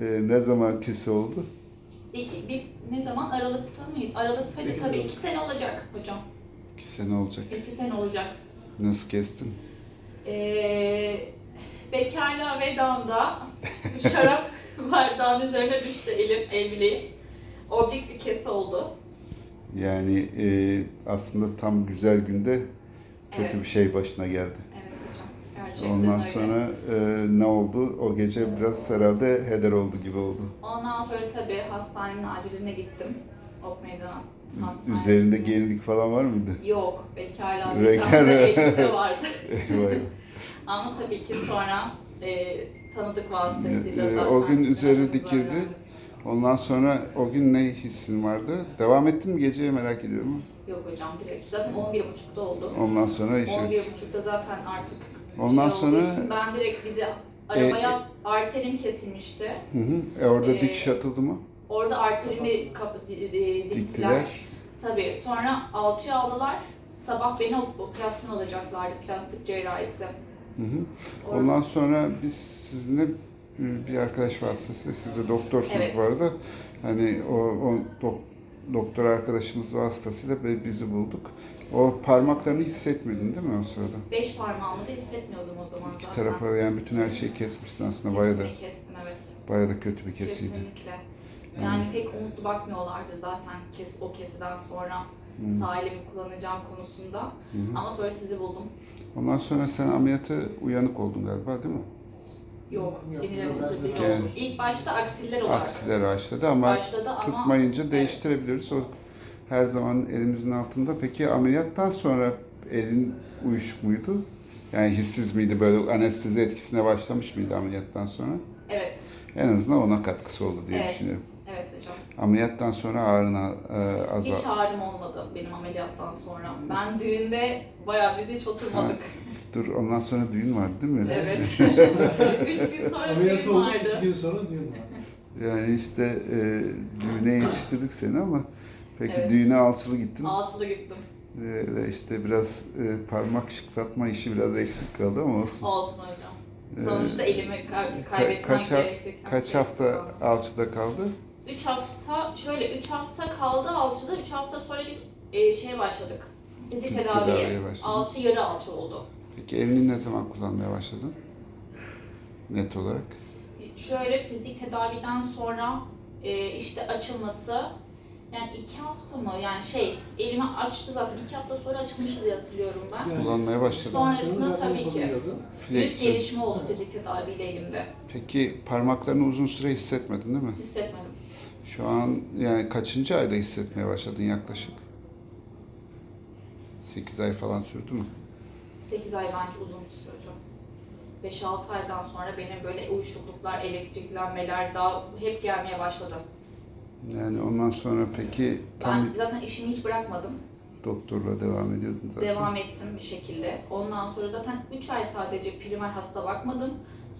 Ee, ne zaman kese oldu? İlk- bir, ne zaman? Aralıkta mıydı? Aralıkta Sekiz tabii Aralık. iki sene olacak hocam. İki sene olacak. İki sene olacak. Nasıl kestin? Ee, bekarlığa vedamda şarap bardağın üzerine düştü elim, el bileğim. Oblik bir kese oldu. Yani e, aslında tam güzel günde kötü Evet. bir şey başına geldi. Evet. Gerçekten Ondan öyle. sonra e, ne oldu? O gece biraz herhalde heder oldu gibi oldu. Ondan sonra tabii hastanenin aciline gittim. Ok meydan Üz-. Üzerinde gelinlik falan var mıydı? Yok, bekarlığa Bekar- elbise vardı. Eyvah. Ama tabii ki sonra e, tanıdık vasıtasıyla Ee, zaten o gün sizin üzeri adınıza dikildi. öğrendim. Ondan sonra o gün ne hissin vardı? Devam ettin mi geceye merak ediyorum. Yok hocam direkt. Zaten 11.30'da oldu. Ondan sonra işte 11.30'da zaten artık Ondan şey sonra- için ben direkt bizi arabaya arterim kesilmişti. hı hı. E, orada Ee, dikiş atıldı mı? Orada arterimi kapı, di- di- diktiler. Diktiler. Tabii. Sonra alçıya aldılar. Sabah beni op- operasyon alacaklardı. Plastik cerrahisi. Hı hı. Orada- Ondan sonra biz sizinle e, bir arkadaş vasıtasıyla, siz de doktorsunuz Evet. bu arada. Hani o, o dok- doktor arkadaşımız vasıtasıyla bi- bizi bulduk. O parmaklarını hissetmiyordun değil mi o sırada? Beş parmağımı da hissetmiyordum o zaman İki zaten. tarafa yani bütün her şeyi kesmiştin aslında bayağı da, kestim evet. bayağı da kötü bir kesiydi. Kesinlikle. Yani pek umutlu bakmıyorlardı zaten kes, o kesiden sonra Hı. sağ elimi kullanacağım konusunda. Hı. Ama sonra sizi buldum. Ondan sonra sen ameliyatı uyanık oldun galiba değil mi? Yok, Yok, ben- oldu. İlk başta aksiller olarak Aksiler başladı ama başladı ama tutmayınca evet. değiştirebiliyoruz. O her zaman elimizin altında. Peki ameliyattan sonra elin uyuşuk muydu? Yani hissiz miydi böyle anestezi etkisine başlamış mıydı ameliyattan sonra? Evet, En azından ona katkısı oldu diye Evet. düşünüyorum. Hocam. Ameliyattan sonra ağrına e, azal. Hiç ağrım olmadı benim ameliyattan sonra. Ben düğünde bayağı biz hiç oturmadık. Dur ondan sonra düğün vardı değil mi? Evet. Üç gün sonra Ameliyat düğün olduk, vardı. gün sonra düğün var. Yani işte e, düğüne yetiştirdik seni ama peki Evet. düğüne alçılı gittin. Alçıda gittim. E, ve işte biraz e, parmak şıklatma işi biraz eksik kaldı ama olsun. Olsun hocam. Ee, Sonuçta elimi kay- Ka- kaybetmem kaç, ha- gerekirken. kaç şey hafta alçıda kaldı? 3 hafta, şöyle 3 hafta kaldı alçıda. 3 hafta sonra biz e, şeye başladık. Fizik Fizik tedaviye. tedaviye başladın. Alçı yarı alçı oldu. Peki elini ne zaman kullanmaya başladın? Net olarak. Şöyle fizik tedaviden sonra e, işte açılması yani iki hafta mı yani şey elimi açtı zaten iki hafta sonra açılmıştı diye hatırlıyorum ben. Yani Kullanmaya başladın. Sonrasında zaten tabii ki. Büyük Flexion. gelişme oldu fizik tedaviyle elimde. Peki parmaklarını uzun süre hissetmedin değil mi? Hissetmedim. Şu an yani kaçıncı ayda hissetmeye başladın yaklaşık? 8 ay falan sürdü mü? 8 ay bence uzun bir süre hocam. 5-6 aydan sonra benim böyle uyuşukluklar, elektriklenmeler daha hep gelmeye başladı. Yani ondan sonra peki tam Ben zaten işimi hiç bırakmadım. doktorla devam ediyordun zaten. Devam ettim bir şekilde. Ondan sonra zaten 3 ay sadece primer hasta bakmadım.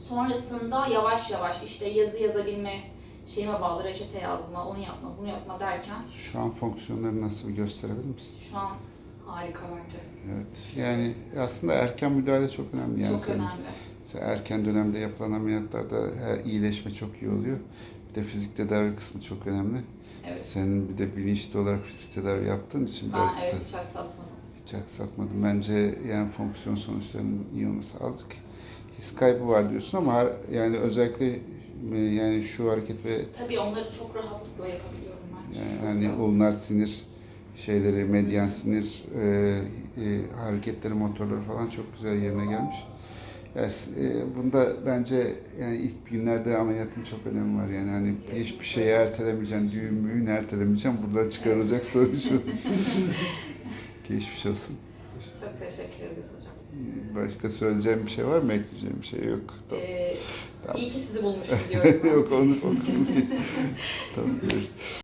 Sonrasında yavaş yavaş işte yazı yazabilme şeyime bağlı reçete yazma, onu yapma, bunu yapma derken Şu an fonksiyonları nasıl bir gösterebilir misin? şu an harika bence. Evet. Yani aslında erken müdahale çok önemli. Yani Çok senin- önemli. Mesela erken dönemde yapılan ameliyatlarda he, iyileşme çok iyi oluyor. Bir de fizik tedavi kısmı çok önemli. Evet. Senin bir de bilinçli olarak fizik tedavi yaptığın için Ben biraz evet da hiç aksatmadım. hiç aksatmadım. Bence yani fonksiyon sonuçlarının iyi olması azıcık his kaybı var diyorsun ama har- yani özellikle yani şu hareket ve Tabii onları çok rahatlıkla yapabiliyorum bence. yani Çok hani ulnar sinir şeyleri, medyan sinir e, e, hareketleri, motorları falan çok güzel yerine gelmiş. Yani, e, bunda bence yani ilk günlerde ameliyatın çok önemi var yani hani hiçbir şeyi ertelemeyeceksin, düğün müğün ertelemeyeceksin, buradan çıkarılacak sonuç. Geçmiş olsun. Çok teşekkür ederiz hocam. Başka söyleyeceğim bir şey var mı? Ekleyeceğim bir şey yok. Tamam. Ee, Tamam. iyi ki sizi bulmuşum diyorum. yok onu o kısmı geç. tamam. görüşürüz.